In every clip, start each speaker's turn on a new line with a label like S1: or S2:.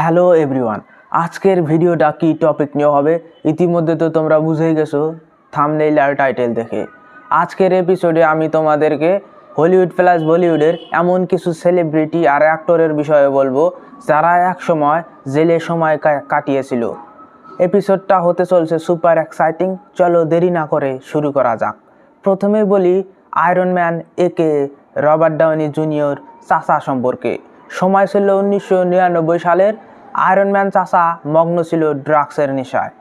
S1: Hello everyone, আজকের ভিডিওটা কি টপিক নিয়ে হবে? ইতিমধ্যে তো তোমরা বুঝেই গেছো থামনেইল আর টাইটেল দেখে। আজকের এপিসোডে আমি তোমাদেরকে হলিউড প্লাস বলিউডের এমন কিছু সেলিব্রিটি আর অ্যাক্টরের বিষয়ে বলব, যারা এক সময় জেলে সময় কা- কাটিয়েছিল। এপিসোডটা হতে চলছে সুপার এক্সাইটিং চলো দেরি না করে শুরু করা যাক। প্রথমে বলি আয়রন ম্যান একে রবার্ট ডাউনি জুনিয়র চাচা সম্পর্কে। সময় ছিল উনিশশো নিরানব্বই সালের আয়রন ম্যান চাচা মগ্ন ছিল ড্রাগসের নেশায়।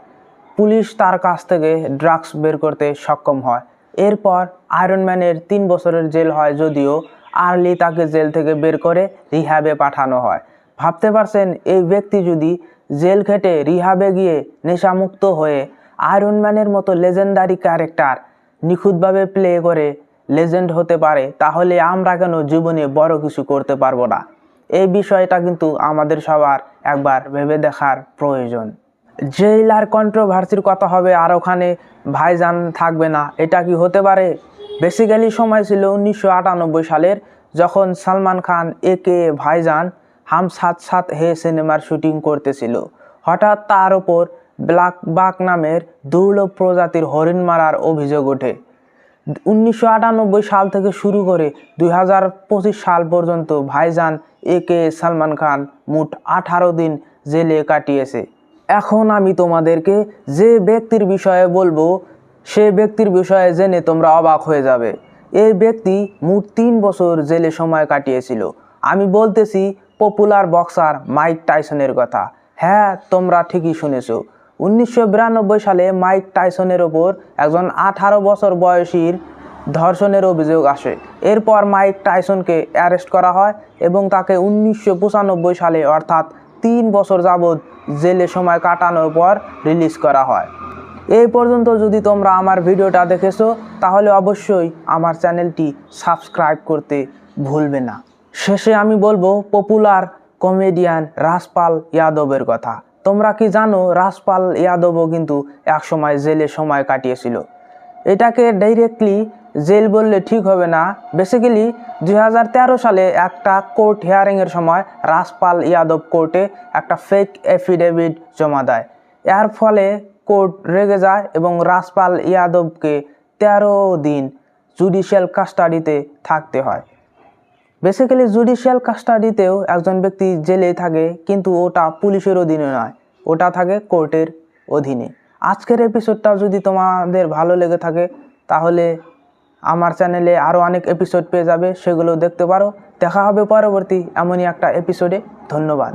S1: পুলিশ তার কাছ থেকে ড্রাগস বের করতে সক্ষম হয়। এরপর আয়রন ম্যানের তিন বছরের জেল হয় যদিও আর্লি তাকে জেল থেকে বের করে রিহ্যাবে পাঠানো হয়। ভাবতে পারছেন, এই ব্যক্তি যদি জেল খেটে রিহাবে গিয়ে নেশামুক্ত হয়ে আয়রন ম্যানের মতো লেজেন্ডারি ক্যারেক্টার নিখুঁতভাবে প্লে করে লেজেন্ড হতে পারে, তাহলে আমরা কেন জীবনে বড় কিছু করতে পারব না? এই বিষয়টা কিন্তু আমাদের সবার একবার ভেবে দেখার প্রয়োজন। জেল আর কন্ট্রোভার্সির কথা হবে আর ওখানে ভাইজান থাকবে না, এটা কি হতে পারে? বেসিক্যালি সময় ছিল উনিশশো আটানব্বই সালের যখন সালমান খান একে ভাইজান হাম সাত সাত হে সিনেমার শুটিং করতেছিল। হঠাৎ তার ওপর ব্ল্যাক বাক নামের দুর্লভ প্রজাতির হরিণ মারার অভিযোগ ওঠে। উনিশশো আটানব্বই সাল থেকে শুরু করে দুই হাজার পঁচিশ সাল পর্যন্ত ভাইজান এ কে সালমান খান মোট আঠারো দিন জেলে কাটিয়েছে। এখন আমি তোমাদেরকে যে ব্যক্তির বিষয়ে বলব, সে ব্যক্তির বিষয়ে জেনে তোমরা অবাক হয়ে যাবে। এই ব্যক্তি মোট তিন বছর জেলে সময় কাটিয়েছিল। আমি বলতেছি পপুলার বক্সার মাইক টাইসনের কথা। হ্যাঁ তোমরা ঠিকই শুনেছো। উনিশশো বিরানব্বই সালে মাইক টাইসনের ওপর একজন আঠারো বছর বয়সীর ধর্ষণের অভিযোগ আসে। এরপর মাইক টাইসনকে অ্যারেস্ট করা হয় এবং তাকে উনিশশো পঁচানব্বই সালে, অর্থাৎ তিন বছর যাবৎ জেলে সময় কাটানোর পর রিলিজ করা হয়। এই পর্যন্ত যদি তোমরা আমার ভিডিওটা দেখেছ, তাহলে অবশ্যই আমার চ্যানেলটি সাবস্ক্রাইব করতে ভুলবে না। শেষে আমি বলব পপুলার কমেডিয়ান রাজপাল ইয়াদবের কথা। তোমরা কি জানো, রাজপাল ইয়াদবও কিন্তু একসময় জেলে সময় কাটিয়েছিল। এটাকে ডাইরেক্টলি জেল বললে ঠিক হবে না। বেসিক্যালি দু হাজার তেরো সালে একটা কোর্ট হিয়ারিংয়ের সময় রাজপাল ইয়াদব কোর্টে একটা ফেক এফিডেভিট জমা দেয়। এর ফলে কোর্ট রেগে যায় এবং রাজপাল ইয়াদবকে তেরো দিন জুডিশিয়াল কাস্টাডিতে থাকতে হয়। বেসিক্যালি জুডিশিয়াল কাস্টাডিতেও একজন ব্যক্তি জেলে থাকে, কিন্তু ওটা পুলিশের অধীনে নয়, ওটা থাকে কোর্টের অধীনে। আজকের এপিসোডটা যদি তোমাদের ভালো লেগে থাকে, তাহলে আমার চ্যানেলে আরও অনেক এপিসোড পেয়ে যাবে, সেগুলো দেখতে পারো। দেখা হবে পরবর্তী এমনই একটা এপিসোডে ধন্যবাদ।